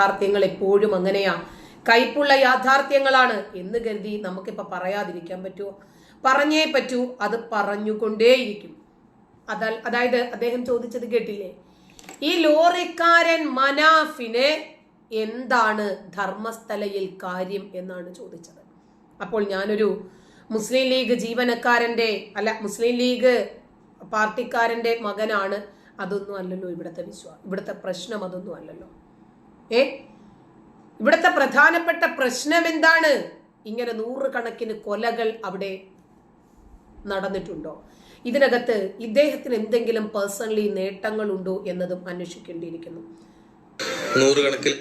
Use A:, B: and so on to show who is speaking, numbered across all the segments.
A: യാഥാർത്ഥ്യങ്ങൾ എപ്പോഴും അങ്ങനെയാ. കയ്പുള്ള യാഥാർത്ഥ്യങ്ങളാണ് എന്ന് കരുതി നമുക്കിപ്പോൾ പറയാതിരിക്കാൻ പറ്റുമോ പറഞ്ഞേ പറ്റൂ അത് പറഞ്ഞുകൊണ്ടേയിരിക്കും. അതാ അതായത് അദ്ദേഹം ചോദിച്ചത് കേട്ടില്ലേ? ഈ ലോറിക്കാരൻ മനാഫിനെ എന്താണ് ധർമ്മസ്ഥലയിൽ കാര്യം എന്നാണ് ചോദിച്ചത്. അപ്പോൾ ഞാനൊരു മുസ്ലിം ലീഗ് ജീവനക്കാരന്റെ അല്ല മുസ്ലിം ലീഗ് പാർട്ടിക്കാരന്റെ മകനാണ്. അതൊന്നും അല്ലല്ലോ ഇവിടുത്തെ വിശ്വാസം ഇവിടുത്തെ പ്രശ്നം അതൊന്നും അല്ലല്ലോ. ഏ? ഇവിടുത്തെ പ്രധാനപ്പെട്ട പ്രശ്നം എന്താണ് ഇങ്ങനെ നൂറുകണക്കിന് കൊലകൾ അവിടെ നടന്നിട്ടുണ്ടോ? ഇതിനകത്ത് ഇദ്ദേഹത്തിന് എന്തെങ്കിലും പേഴ്സണലി നേട്ടങ്ങളുണ്ടോ എന്നതും അന്വേഷിക്കേണ്ടിയിരിക്കുന്നു.
B: നൂറുകണക്കിൽ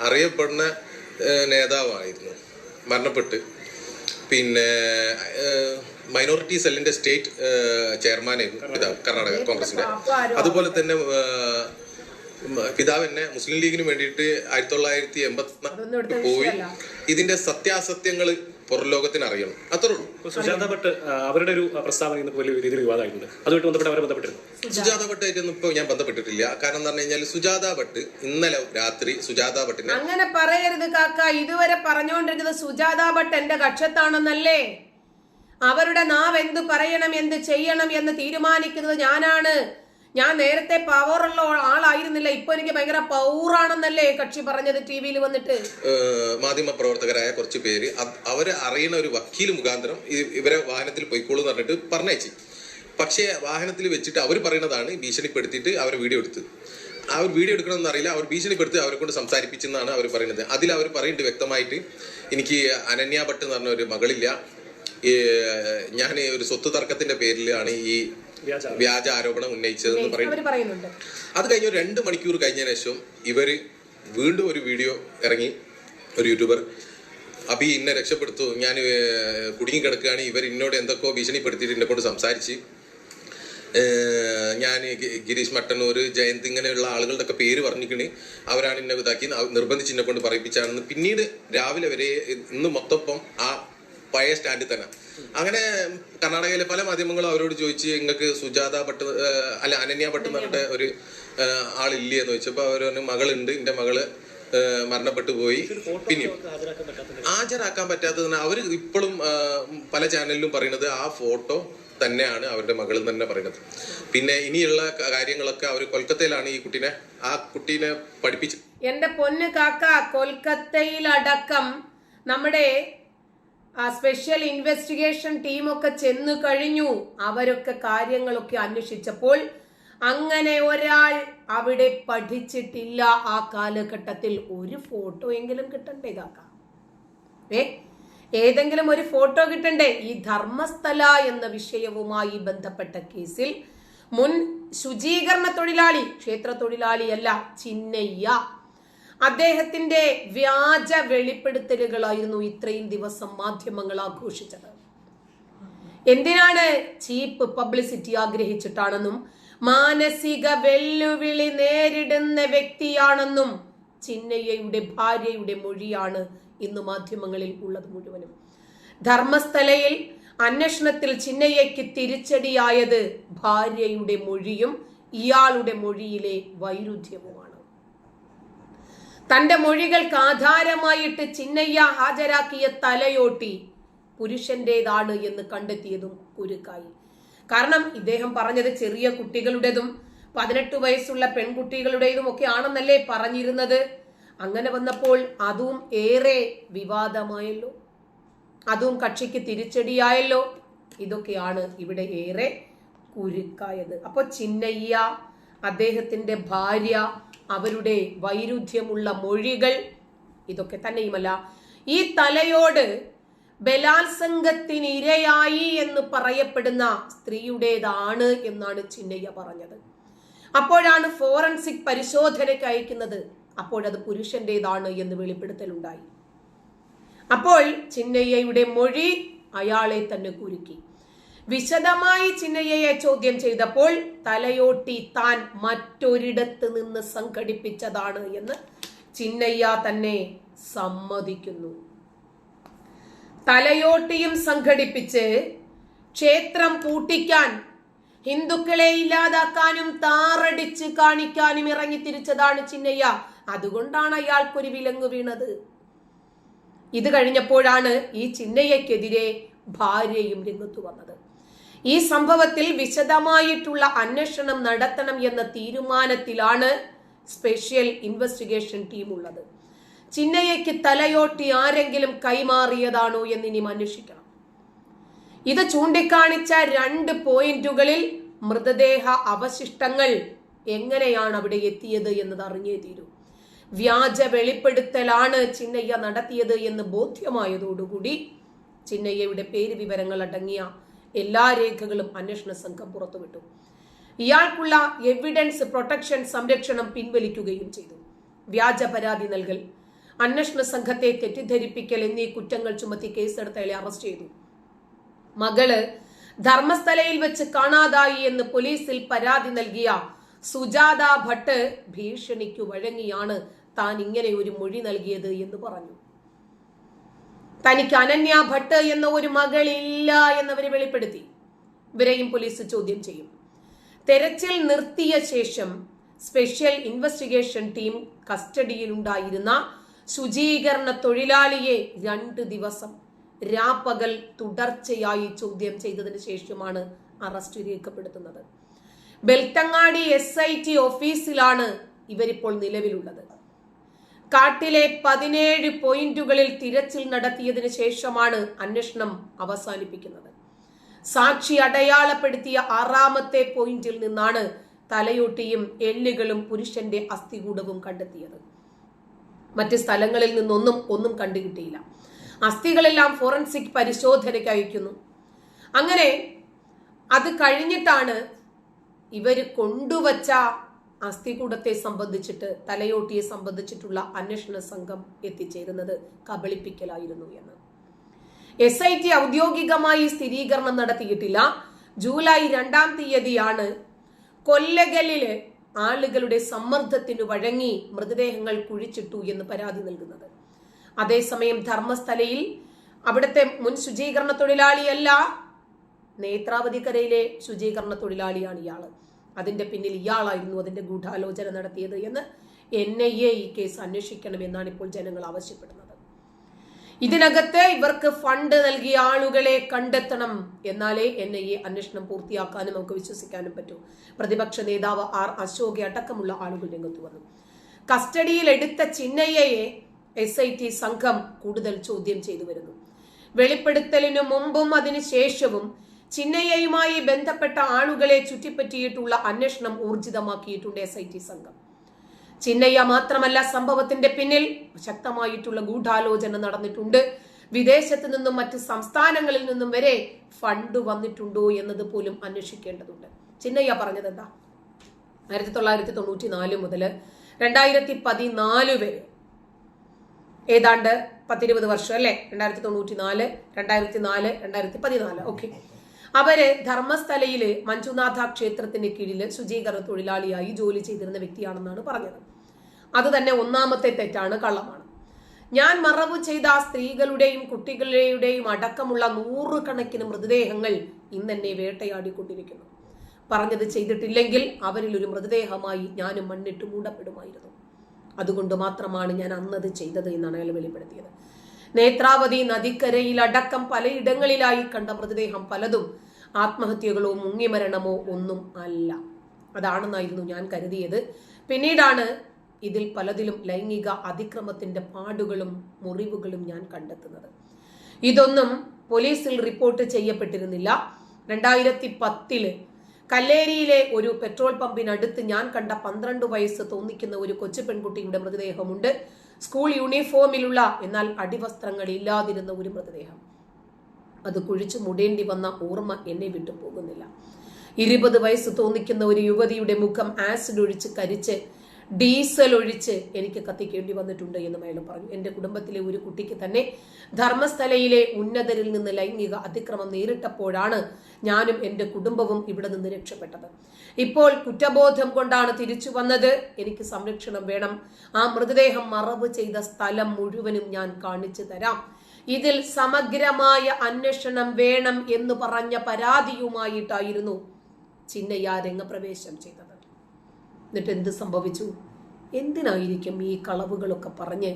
B: അറിയപ്പെടുന്ന നേതാവായിരുന്നു. മരണപ്പെട്ട്. പിന്നെ മൈനോറിറ്റി സെല്ലിന്റെ സ്റ്റേറ്റ് ചെയർമാനായിരുന്നു. കർണാടക കോൺഗ്രസിന്റെ. അതുപോലെ തന്നെ പിതാവ് എന്നെ മുസ്ലിം ലീഗിന് വേണ്ടിയിട്ട് ആയിരത്തി തൊള്ളായിരത്തി എൺപത്തിനാല് പോയി ഇതിന്റെ സത്യാസത്യങ്ങൾ പുറലോകത്തിന് അറിയണം. അത്രേ ഉള്ളൂ.
C: സുജാത ഭട്ട് അവരുടെ ഒരു പ്രസ്താവന ഇന്ന് വലിയ രീതിയിൽ വിവാദമായിട്ടുണ്ട്. അതുമായിട്ട് ബന്ധപ്പെട്ട് അവരെ ബന്ധപ്പെട്ടിരുന്നു?
B: സുജാത. ഭട്ടായിട്ടൊന്നും ഇപ്പൊ ഞാൻ ബന്ധപ്പെട്ടിട്ടില്ല. കാരണം എന്ന് പറഞ്ഞു കഴിഞ്ഞാൽ സുജാത ഭട്ട് ഇന്നലെ രാത്രി സുജാത ഭട്ടിനെ
A: അങ്ങനെ പറയരുത് കാക്ക. ഇതുവരെ പറഞ്ഞുകൊണ്ടിരുന്നത് സുജാത ഭട്ട് എന്റെ കക്ഷത്താണെന്നല്ലേ? അവരുടെ നാവ് എന്ത് പറയണം എന്ത് ചെയ്യണം എന്ന് തീരുമാനിക്കുന്നത് ഞാനാണ്. ഞാൻ നേരത്തെ പവറുള്ള ആളായിരുന്നില്ല. ഇപ്പൊ എനിക്ക് ഭയങ്കര പൗറാണെന്നല്ലേ കക്ഷി പറഞ്ഞത് ടി വിയിൽ വന്നിട്ട്.
B: മാധ്യമ പ്രവർത്തകരായ കുറച്ച് പേര് അവരെ അറിയുന്ന ഒരു വക്കീൽ മുഖാന്തരം ഇവരെ വാഹനത്തിൽ പോയിക്കോളൂ എന്ന് പറഞ്ഞിട്ട് പറഞ്ഞയച്ചു. പക്ഷേ വാഹനത്തിൽ വെച്ചിട്ട് അവർ പറയുന്നതാണ് ഭീഷണിപ്പെടുത്തിയിട്ട് അവർ വീഡിയോ എടുത്ത്. അവർ വീഡിയോ എടുക്കണമെന്ന് അറിയില്ല. അവർ ഭീഷണിപ്പെടുത്തി അവരെ കൊണ്ട് സംസാരിപ്പിച്ചെന്നാണ് അവർ പറയുന്നത്. അതിൽ അവർ പറയുന്നുണ്ട് വ്യക്തമായിട്ട് എനിക്ക് അനന്യ ഭട്ട് എന്ന് പറഞ്ഞ ഒരു മകളില്ല. ഞാൻ ഒരു സ്വത്ത് തർക്കത്തിന്റെ പേരിലാണ് ഈ
C: വ്യാജ
B: ആരോപണം. ഉന്നയിച്ചതെന്ന്
A: പറയുന്നുണ്ട്.
B: അത് കഴിഞ്ഞ ഒരു രണ്ട് മണിക്കൂർ കഴിഞ്ഞതിന് ശേഷം ഇവർ വീണ്ടും ഒരു വീഡിയോ ഇറങ്ങി ഒരു യൂട്യൂബർ. അബി ഇന്നെ രക്ഷപ്പെടുത്തു. ഞാൻ കുടുങ്ങിക്കിടക്കുകയാണ്. കുടുങ്ങി ഇവർ എന്നോട് എന്തൊക്കെയോ ഭീഷണിപ്പെടുത്തിയിട്ട് എന്നെ കൊണ്ട് സംസാരിച്ച്. ഞാൻ ഗിരീഷ് മട്ടന്നൂർ ജയന്ത് ഇങ്ങനെയുള്ള ആളുകളുടെ ഒക്കെ പേര് പറഞ്ഞിക്കണ്. അവരാണ് എന്നെ ഇതാക്കി നിർബന്ധിച്ച് എന്നെ കൊണ്ട് പറയിപ്പിച്ചാണെന്ന് പിന്നീട് രാവിലെ വരെ ഇന്ന് മൊത്തപ്പം ആ പഴയ സ്റ്റാൻഡിൽ തന്നെ. അങ്ങനെ കർണാടകയിലെ പല മാധ്യമങ്ങളും അവരോട് ചോദിച്ച് നിങ്ങൾക്ക് സുജാത ഭട്ട് അല്ല അനന്യ ഭട്ട് എന്ന് പറഞ്ഞിട്ട് ഒരു ആളില്ലേ എന്ന് ചോദിച്ചപ്പോൾ അവർ പറഞ്ഞു മകളുണ്ട് എന്റെ മകൾ ഏഹ്, മരണപ്പെട്ടു പോയി. പിന്നെയും
C: ഹാജരാക്കാൻ പറ്റാത്ത
B: ഹാജരാക്കാൻ പറ്റാത്തതിന് അവർ ഇപ്പോഴും പല ചാനലിലും പറയുന്നത് ആ ഫോട്ടോ തന്നെയാണ് അവരുടെ മകൾ തന്നെ പറയുന്നത്. പിന്നെ ഇനിയുള്ള കാര്യങ്ങളൊക്കെ അവർ കൊൽക്കത്തയിലാണ് ഈ കുട്ടീനെ ആ കുട്ടീനെ പഠിപ്പിച്ചു
A: എന്റെ പൊന്ന് കാക്ക കൊൽക്കത്തയിലടക്കം നമ്മുടെ ആ സ്പെഷ്യൽ ഇൻവെസ്റ്റിഗേഷൻ ടീമൊക്കെ ചെന്നു കഴിഞ്ഞു. അവരൊക്കെ കാര്യങ്ങളൊക്കെ അന്വേഷിച്ചപ്പോൾ അങ്ങനെ ഒരാൾ അവിടെ പഠിച്ചിട്ടില്ല. ആ കാലഘട്ടത്തിൽ ഒരു ഫോട്ടോ എങ്കിലും കിട്ടണ്ടേ കാക്ക? ഏ? ഏതെങ്കിലും ഒരു ഫോട്ടോ കിട്ടണ്ടേ? ഈ ധർമ്മസ്ഥല എന്ന വിഷയവുമായി ബന്ധപ്പെട്ട കേസിൽ മുൻ ശുചീകരണ തൊഴിലാളി ക്ഷേത്ര തൊഴിലാളിയല്ല ചിന്നയ്യ അദ്ദേഹത്തിന്റെ വ്യാജ വെളിപ്പെടുത്തലുകളായിരുന്നു ഇത്രയും ദിവസം മാധ്യമങ്ങൾ ആഘോഷിച്ചത്. എന്തിനാണ് ചീപ്പ് പബ്ലിസിറ്റി ആഗ്രഹിച്ചിട്ടാണെന്നും മാനസിക വെല്ലുവിളി നേരിടുന്ന വ്യക്തിയാണെന്നും ചിന്നയ്യയുടെ ഭാര്യയുടെ മൊഴിയാണ് ഇന്ന് മാധ്യമങ്ങളിൽ ഉള്ളത് മുഴുവനും. ധർമ്മസ്ഥലയിൽ അന്വേഷണത്തിൽ ചിന്നയ്യയ്ക്ക് തിരിച്ചടിയായത് ഭാര്യയുടെ മൊഴിയും ഇയാളുടെ മൊഴിയിലെ വൈരുദ്ധ്യവുമാണ്. തന്റെ മൊഴികൾക്ക് ആധാരമായിട്ട് ചിന്നയ്യ ഹാജരാക്കിയ തലയോട്ടി പുരുഷന്റേതാണ് എന്ന് കണ്ടെത്തിയതും കുരുക്കായി. കാരണം ഇദ്ദേഹം പറഞ്ഞത് ചെറിയ കുട്ടികളുടേതും പതിനെട്ട് വയസ്സുള്ള പെൺകുട്ടികളുടേതും ഒക്കെ ആണെന്നല്ലേ പറഞ്ഞിരുന്നത്. അങ്ങനെ വന്നപ്പോൾ അതും ഏറെ വിവാദമായല്ലോ. അതും കക്ഷിക്ക് തിരിച്ചടിയായല്ലോ. ഇതൊക്കെയാണ് ഇവിടെ ഏറെ കുരുക്കായത്. അപ്പോൾ ചിന്നയ്യ അദ്ദേഹത്തിന്റെ ഭാര്യ അവരുടെ വൈരുദ്ധ്യമുള്ള മൊഴികൾ ഇതൊക്കെ തന്നെയുമല്ല. ഈ തലയോട് ബലാത്സംഗത്തിനിരയായി എന്ന് പറയപ്പെടുന്ന സ്ത്രീയുടേതാണ് എന്നാണ് ചിന്നയ്യ പറഞ്ഞത്. അപ്പോഴാണ് ഫോറൻസിക് പരിശോധനയ്ക്ക് അയക്കുന്നത്. അപ്പോഴത് പുരുഷന്റേതാണ് എന്ന് വെളിപ്പെടുത്തലുണ്ടായി അപ്പോൾ ചിന്നയ്യയുടെ മൊഴി അയാളെ തന്നെ കുരുക്കി. വിശദമായി ചിന്നയ്യയെ ചോദ്യം ചെയ്തപ്പോൾ തലയോട്ടി താൻ മറ്റൊരിടത്ത് നിന്ന് സംഘടിപ്പിച്ചതാണ് എന്ന് ചിന്നയ്യ തന്നെ സമ്മതിക്കുന്നു. തലയോട്ടിയും സംഘടിപ്പിച്ച് ക്ഷേത്രം പൂട്ടിക്കാൻ ഹിന്ദുക്കളെ ഇല്ലാതാക്കാനും താറടിച്ച് കാണിക്കാനും ഇറങ്ങി തിരിച്ചതാണ് ചിന്നയ്യ. അതുകൊണ്ടാണ് അയാൾക്കൊരു വിലങ്ങ് വീണത്. ഇത് കഴിഞ്ഞപ്പോഴാണ് ഈ ചിന്നയ്യക്കെതിരെ ഭാര്യയും രംഗത്തു വന്നത്. ഈ സംഭവത്തിൽ വിശദമായിട്ടുള്ള അന്വേഷണം നടത്തണം എന്ന തീരുമാനത്തിലാണ് സ്പെഷ്യൽ ഇൻവെസ്റ്റിഗേഷൻ ടീം ഉള്ളത് ചിന്നയ്യയ്ക്ക് തലയോട്ടി ആരെങ്കിലും കൈമാറിയതാണോ എന്നിനി അന്വേഷിക്കണം. ഇത് ചൂണ്ടിക്കാണിച്ച രണ്ട് പോയിന്റുകളിൽ മൃതദേഹ അവശിഷ്ടങ്ങൾ എങ്ങനെയാണ് അവിടെ എത്തിയത് എന്നത് അറിഞ്ഞേ തീരൂ. വ്യാജ വെളിപ്പെടുത്തലാണ് ചിന്നയ്യ നടത്തിയത് എന്ന് ബോധ്യമായതോടുകൂടി ചിന്നയ്യയുടെ പേര് വിവരങ്ങൾ അടങ്ങിയ എല്ലാ രേഖകളും അന്വേഷണ സംഘം പുറത്തുവിട്ടു. ഇയാൾക്കുള്ള എവിഡൻസ് പ്രൊട്ടക്ഷൻ സംരക്ഷണം പിൻവലിക്കുകയും ചെയ്തു. വ്യാജ പരാതി നൽകൽ അന്വേഷണ സംഘത്തെ തെറ്റിദ്ധരിപ്പിക്കൽ എന്നീ കുറ്റങ്ങൾ ചുമത്തി കേസെടുത്തയാളെ അറസ്റ്റ് ചെയ്തു. മകൾ ധർമ്മസ്ഥലയിൽ വെച്ച് കാണാതായി എന്ന് പോലീസിൽ പരാതി നൽകിയ സുജാത ഭട്ട് ഭീഷണിക്കു വഴങ്ങിയാണ് താൻ ഇങ്ങനെ ഒരു മൊഴി നൽകിയത് എന്ന് പറഞ്ഞു. തനിക്ക് അനന്യ ഭട്ട് എന്ന ഒരു മകളില്ല എന്നവര് വെളിപ്പെടുത്തി. ഇവരെയും പോലീസ് ചോദ്യം ചെയ്യും. തെരച്ചിൽ നിർത്തിയ ശേഷം സ്പെഷ്യൽ ഇൻവെസ്റ്റിഗേഷൻ ടീം കസ്റ്റഡിയിലുണ്ടായിരുന്ന ശുചീകരണ തൊഴിലാളിയെ രണ്ട് ദിവസം രാപ്പകൽ തുടർച്ചയായി ചോദ്യം ചെയ്തതിന് ശേഷമാണ് അറസ്റ്റ് രേഖപ്പെടുത്തുന്നത്. ബെൽത്തങ്ങാടി എസ് ഐ ടി ഓഫീസിലാണ് ഇവരിപ്പോൾ നിലവിലുള്ളത്. കാട്ടിലെ പതിനേഴ് പോയിന്റുകളിൽ തിരച്ചിൽ നടത്തിയതിന് ശേഷമാണ് അന്വേഷണം അവസാനിപ്പിക്കുന്നത്. സാക്ഷി അടയാളപ്പെടുത്തിയ ആറാമത്തെ പോയിന്റിൽ നിന്നാണ് തലയോട്ടിയും എല്ലുകളും പുരുഷന്റെ അസ്ഥികൂടവും കണ്ടെത്തിയത്. മറ്റ് സ്ഥലങ്ങളിൽ നിന്നൊന്നും ഒന്നും കണ്ടുകിട്ടിയില്ല. അസ്ഥികളെല്ലാം ഫോറൻസിക് പരിശോധനയ്ക്ക് അയക്കുന്നു. അങ്ങനെ അത് കഴിഞ്ഞിട്ടാണ് ഇവർ കൊണ്ടുവച്ച അസ്ഥികൂടത്തെ സംബന്ധിച്ചിട്ട് തലയോട്ടിയെ സംബന്ധിച്ചിട്ടുള്ള അന്വേഷണ സംഘം എത്തിച്ചേരുന്നത് കബളിപ്പിക്കലായിരുന്നു എന്ന്. എസ് ഐ ടി ഔദ്യോഗികമായി സ്ഥിരീകരണം നടത്തിയിട്ടില്ല. ജൂലൈ രണ്ടാം തീയതിയാണ് കൊല്ലകലിൽ ആളുകളുടെ സമ്മർദ്ദത്തിന് വഴങ്ങി മൃതദേഹങ്ങൾ കുഴിച്ചിട്ടു എന്ന് പരാതി നൽകുന്നത്. അതേസമയം ധർമ്മസ്ഥലയിൽ അവിടുത്തെ മുൻ ശുചീകരണ തൊഴിലാളിയല്ല നേത്രാവതി കരയിലെ ശുചീകരണ തൊഴിലാളിയാണ് ഇയാൾ. അതിന്റെ പിന്നിൽ ഇയാളായിരുന്നു അതിന്റെ ഗൂഢാലോചന നടത്തിയത് എന്ന് എൻ ഐ എ ഈ കേസ് അന്വേഷിക്കണം എന്നാണ് ഇപ്പോൾ ജനങ്ങൾ ആവശ്യപ്പെടുന്നത്. ഇതിനകത്ത് ഇവർക്ക് ഫണ്ട് നൽകിയ ആളുകളെ കണ്ടെത്തണം എന്നാലേ എൻ ഐ എ അന്വേഷണം പൂർത്തിയാക്കാനും നമുക്ക് വിശ്വസിക്കാനും പറ്റൂ. പ്രതിപക്ഷ നേതാവ് ആർ അശോക് അടക്കമുള്ള ആളുകൾ രംഗത്ത് വന്നു. കസ്റ്റഡിയിൽ എടുത്ത ചിന്നയ്യയെ എസ് ഐ ടി സംഘം കൂടുതൽ ചോദ്യം ചെയ്തു വരുന്നു. വെളിപ്പെടുത്തലിനു മുമ്പും അതിനു ശേഷവും ചിന്നയ്യയുമായി ബന്ധപ്പെട്ട ആളുകളെ ചുറ്റിപ്പറ്റിയിട്ടുള്ള അന്വേഷണം ഊർജിതമാക്കിയിട്ടുണ്ട് എസ് ഐ ടി സംഘം. ചിന്നയ്യ മാത്രമല്ല സംഭവത്തിന്റെ പിന്നിൽ ശക്തമായിട്ടുള്ള ഗൂഢാലോചന നടന്നിട്ടുണ്ട്. വിദേശത്ത് നിന്നും മറ്റ് സംസ്ഥാനങ്ങളിൽ നിന്നും വരെ ഫണ്ട് വന്നിട്ടുണ്ടോ എന്നത് പോലും അന്വേഷിക്കേണ്ടതുണ്ട്. ചിന്നയ്യ പറഞ്ഞത് എന്താ? ആയിരത്തി തൊള്ളായിരത്തി തൊണ്ണൂറ്റി നാല് മുതൽ രണ്ടായിരത്തി പതിനാല് വരെ. ഏതാണ്ട് പത്തിരുപത് വർഷം അല്ലേ? രണ്ടായിരത്തി തൊണ്ണൂറ്റി നാല് രണ്ടായിരത്തി നാല് രണ്ടായിരത്തി പതിനാല് ഓക്കെ അവർ ധർമ്മസ്ഥലയിലെ മഞ്ജുനാഥ ക്ഷേത്രത്തിന്റെ കീഴിൽ ശുചീകരണ തൊഴിലാളിയായി ജോലി ചെയ്തിരുന്ന വ്യക്തിയാണെന്നാണ് പറഞ്ഞത്. അത് തന്നെ ഒന്നാമത്തെ തെറ്റാണ് കള്ളമാണ്. ഞാൻ മറവ് ചെയ്ത സ്ത്രീകളുടെയും കുട്ടികളുടെയും അടക്കമുള്ള നൂറുകണക്കിന് മൃതദേഹങ്ങൾ ഇന്നെന്നെ വേട്ടയാടിക്കൊണ്ടിരിക്കുന്നു. പറഞ്ഞത് ചെയ്തിട്ടില്ലെങ്കിൽ അവരിൽ ഒരു മൃതദേഹമായി ഞാനും മണ്ണിട്ട് മൂടപ്പെടുമായിരുന്നു. അതുകൊണ്ട് മാത്രമാണ് ഞാൻ അന്നത് ചെയ്തത് എന്നാണ് അയാൾ വെളിപ്പെടുത്തിയത്. നേത്രാവതി നദിക്കരയിൽ അടക്കം പലയിടങ്ങളിലായി കണ്ട മൃതദേഹം പലതും ആത്മഹത്യകളോ മുങ്ങിമരണമോ ഒന്നും അല്ല. അതാണെന്നായിരുന്നു ഞാൻ കരുതിയത്. പിന്നീടാണ് ഇതിൽ പലതിലും ലൈംഗിക അതിക്രമത്തിന്റെ പാടുകളും മുറിവുകളും ഞാൻ കണ്ടെത്തുന്നത്. ഇതൊന്നും പോലീസിൽ റിപ്പോർട്ട് ചെയ്യപ്പെട്ടിരുന്നില്ല. രണ്ടായിരത്തി പത്തിൽ കല്ലേരിയിലെ ഒരു പെട്രോൾ പമ്പിനടുത്ത് ഞാൻ കണ്ട പന്ത്രണ്ട് വയസ്സ് തോന്നിക്കുന്ന ഒരു കൊച്ചു പെൺകുട്ടിയുടെ മൃതദേഹമുണ്ട്. സ്കൂൾ യൂണിഫോമിലുള്ള എന്നാൽ അടിവസ്ത്രങ്ങൾ ഇല്ലാതിരുന്ന ഒരു മൃതദേഹം. അത് കുഴിച്ചു മുടേണ്ടി വന്ന ഓർമ്മ എന്നെ വിട്ടു പോകുന്നില്ല. ഇരുപത് വയസ്സ് തോന്നിക്കുന്ന ഒരു യുവതിയുടെ മുഖം ആസിഡ് ഒഴിച്ച് കരിച്ച് ഡീസൽ ഒഴിച്ച് എനിക്ക് കത്തിക്കേണ്ടി വന്നിട്ടുണ്ട് എന്ന് അയാൾ പറഞ്ഞു. എന്റെ കുടുംബത്തിലെ ഒരു കുട്ടിക്ക് തന്നെ ധർമ്മസ്ഥലയിലെ ഉന്നതരിൽ നിന്ന് ലൈംഗിക അതിക്രമം നേരിട്ടപ്പോഴാണ് ഞാനും എന്റെ കുടുംബവും ഇവിടെ നിന്ന് രക്ഷപ്പെട്ടത്. ഇപ്പോൾ കുറ്റബോധം കൊണ്ടാണ് തിരിച്ചു വന്നത്. എനിക്ക് സംരക്ഷണം വേണം. ആ മൃതദേഹം മറവ് ചെയ്ത സ്ഥലം മുഴുവനും ഞാൻ കാണിച്ചു തരാം. ഇതിൽ സമഗ്രമായ അന്വേഷണം വേണം എന്ന് പറഞ്ഞ പരാതിയുമായിട്ടായിരുന്നു ചിന്നയ്യ രംഗപ്രവേശം ചെയ്തത്. എന്നിട്ട് എന്ത് സംഭവിച്ചു? എന്തിനായിരിക്കും ഈ കളവുകളൊക്കെ പറഞ്ഞ്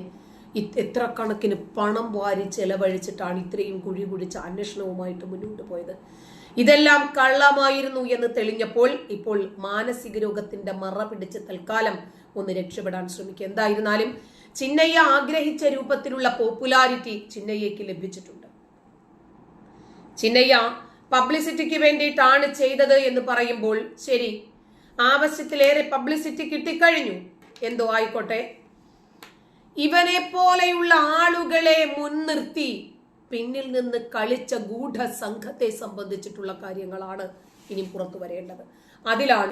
A: എത്ര കണക്കിന് പണം വാരി ചെലവഴിച്ചിട്ടാണ് ഇത്രയും കുഴി കുഴിച്ച അന്വേഷണവുമായിട്ട് മുന്നോട്ട് പോയത്? ഇതെല്ലാം കള്ളമായിരുന്നു എന്ന് തെളിഞ്ഞപ്പോൾ ഇപ്പോൾ മാനസിക രോഗത്തിന്റെ മറ പിടിച്ച് തൽക്കാലം ഒന്ന് രക്ഷപ്പെടാൻ ശ്രമിക്കുക. എന്തായിരുന്നാലും ചിന്നയ്യ ആഗ്രഹിച്ച രൂപത്തിലുള്ള പോപ്പുലാരിറ്റി ചിന്നയ്യക്ക് ലഭിച്ചിട്ടുണ്ട്. ചിന്നയ്യ പബ്ലിസിറ്റിക്ക് വേണ്ടിയിട്ടാണ് ചെയ്തത് എന്ന് പറയുമ്പോൾ ശരി ആവശ്യത്തിലേറെ പബ്ലിസിറ്റി കിട്ടിക്കഴിഞ്ഞു. എന്തോ ആയിക്കോട്ടെ. ഇവനെ പോലെയുള്ള ആളുകളെ മുൻനിർത്തി പിന്നിൽ നിന്ന് കളിച്ച ഗൂഢ സംഘത്തെ സംബന്ധിച്ചിട്ടുള്ള കാര്യങ്ങളാണ് ഇനി പുറത്തു വരേണ്ടത്. അതിലാണ്